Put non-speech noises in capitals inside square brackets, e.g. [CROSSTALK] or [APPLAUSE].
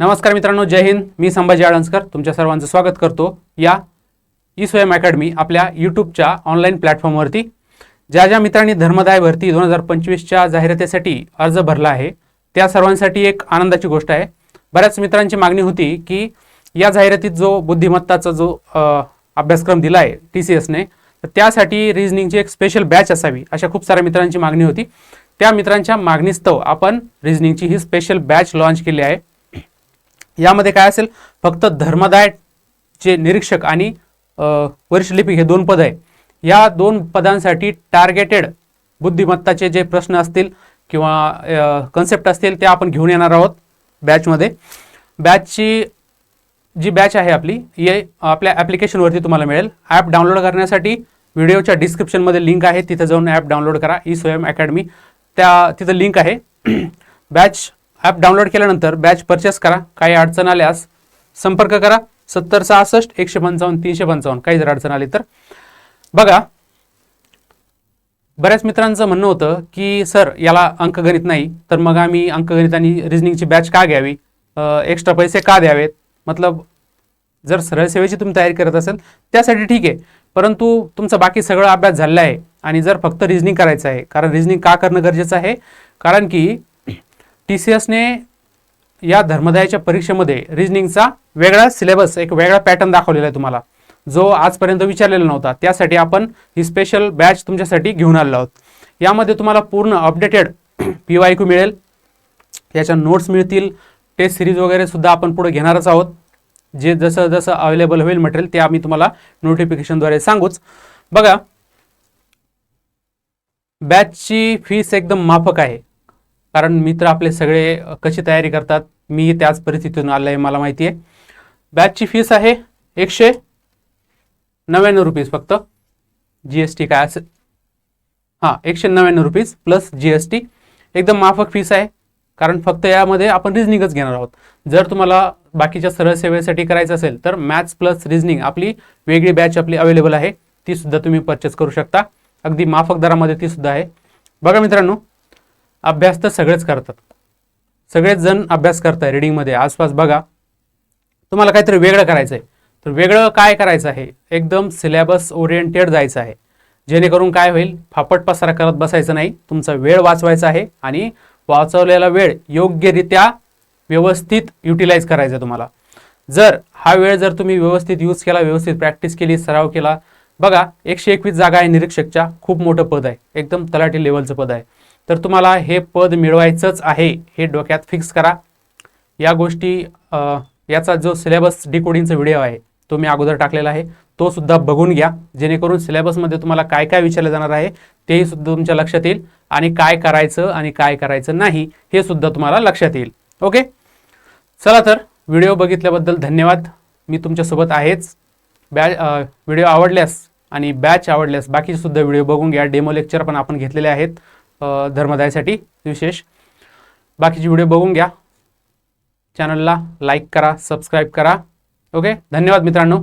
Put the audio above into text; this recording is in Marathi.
नमस्कार मित्रांनो जय हिंद. मी संभाजी आळंजकर तुमच्या सर्वांचं स्वागत करतो या ई स्वयं अकॅडमी आपल्या यूट्यूबच्या ऑनलाईन प्लॅटफॉर्मवरती. ज्या ज्या मित्रांनी धर्मदाय भरती दोन हजार पंचवीसच्या जाहिरातीसाठी अर्ज भरला आहे त्या सर्वांसाठी एक आनंदाची गोष्ट आहे. बऱ्याच मित्रांची मागणी होती की या जाहिरातीत जो बुद्धिमत्ताचा जो अभ्यासक्रम दिला आहे टी सी एसने तर त्यासाठी रिझनिंगची एक स्पेशल बॅच असावी अशा खूप साऱ्या मित्रांची मागणी होती. त्या मित्रांच्या मागणीस्तव आपण रिझनिंगची ही स्पेशल बॅच लॉन्च केली आहे. यामध्ये काय असेल? फक्त धर्मदाय जे निरीक्षक आणि वरिष्ठ लिपिक हे दोन पद आहे. या दोन पदांसाठी टार्गेटेड बुद्धिमत्ताचे जे प्रश्न असतील किंवा कन्सेप्ट असतील ते आपण घेऊन येणार आहोत बॅचमध्ये बॅचची जी बॅच आहे आपली हे आपल्या ॲप्लिकेशनवरती तुम्हाला मिळेल. ॲप डाउनलोड करण्यासाठी व्हिडिओच्या डिस्क्रिप्शनमध्ये लिंक आहे. तिथे जाऊन ॲप डाउनलोड करा. ई स्वयं अकॅडमी त्या तिथं लिंक आहे. [CLEARS THROAT] बॅच ॲप डाउनलोड केल्यानंतर बॅच परचेस करा. काही अडचण आल्यास संपर्क करा. सत्तर सहासष्ट एकशे पंचावन्न तीनशे पंचावन्न. काही जर अडचण आली तर. बघा बऱ्याच मित्रांचं म्हणणं होतं की सर याला अंकगणित नाही तर मग आम्ही अंकगणित आणि रिझनिंगची बॅच का घ्यावी? एक्स्ट्रा पैसे का द्यावेत? मतलब जर सरळ सेवेची तुम्ही तयारी करत असेल त्यासाठी ठीक आहे. परंतु तुमचा बाकी सगळा अभ्यास झालेला आहे आणि जर फक्त रिझनिंग करायचं आहे कारण रिझनिंग का करणं गरजेचं आहे? कारण की टी सी एसने या धर्मदायाच्या परीक्षेमध्ये रिजनिंगचा वेगळा सिलेबस एक वेगळा पॅटर्न दाखवलेला आहे तुम्हाला. जो आजपर्यंत विचारलेला नव्हता. त्यासाठी आपण ही स्पेशल बॅच तुमच्यासाठी घेऊन आलेलो आहोत. यामध्ये तुम्हाला पूर्ण अपडेटेड पी वाय क्यू मिळेल. याच्या नोट्स मिळतील. टेस्ट सिरीज वगैरे सुद्धा आपण पुढे घेणारच आहोत. जे जसं जसं अवेलेबल होईल मटेरियल ते आम्ही तुम्हाला नोटिफिकेशनद्वारे सांगूच. बघा. बॅचची फीस एकदम माफक आहे. कारण मित्र आपले सगळे कशी तयारी करतात मी त्याच परिस्थितीतून आलो आहे मला माहिती आहे. बॅचची फीस आहे एकशे नव्याण्णव रुपीज फक्त. जी एस टी काय असेल? हां एकशे नव्याण्णव rupees plus G S T एकदम माफक फीस आहे कारण फक्त यामध्ये आपण रिझनिंगच घेणार आहोत. जर तुम्हाला बाकीच्या सरळ सेवेसाठी करायचं असेल तर मॅथ्स प्लस रिझनिंग आपली वेगळी बॅच आपली अवेलेबल आहे. ती सुद्धा तुम्ही परचेस करू शकता. अगदी माफक दरामध्ये ती सुद्धा आहे. बघा मित्रांनो अभ्यास तर सगळेच करतात. सगळेच जण अभ्यास करताय रिडिंगमध्ये आसपास बघा. तुम्हाला काहीतरी वेगळं करायचं आहे तर वेगळं काय करायचं आहे? एकदम सिलेबस ओरिएंटेड जायचं आहे. जेणेकरून काय होईल? फापट पसारा करत बसायचं नाही. तुमचा वेळ वाचवायचा आहे आणि वाचवलेला वेळ योग्यरित्या व्यवस्थित युटिलाइज करायचा आहे तुम्हाला. जर हा वेळ जर तुम्ही व्यवस्थित यूज केला व्यवस्थित प्रॅक्टिस केली सराव केला बघा एकशे एकवीस जागा आहे निरीक्षकच्या. खूप मोठं पद आहे. एकदम तलाठी लेवलचं पद आहे. तर तुम्हाला हे पद मिळवायचंच आहे हे डोक्यात फिक्स करा. या गोष्टी याचा जो सिलेबस डिकोडिंगचा व्हिडिओ आहे तो मी अगोदर टाकलेला आहे. तो सुद्धा बघून घ्या. जेणेकरून सिलेबसमध्ये तुम्हाला काय काय विचारलं जाणार आहे तेही सुद्धा तुमच्या लक्षात येईल. आणि काय करायचं आणि काय करायचं नाही हे सुद्धा तुम्हाला लक्षात येईल. ओके? चला तर व्हिडिओ बघितल्याबद्दल धन्यवाद. मी तुमच्यासोबत आहेच. बॅ व्हिडिओ आवडल्यास आणि बॅच आवडल्यास बाकीचे सुद्धा व्हिडिओ बघून घ्या. डेमो लेक्चर पण आपण घेतलेले आहेत धर्मदायसाठी धर्मदायासाठी विशेष. बाकीचे व्हिडिओ बघून घ्या. चॅनलला लाईक करा सबस्क्राईब करा. ओके धन्यवाद मित्रांनो.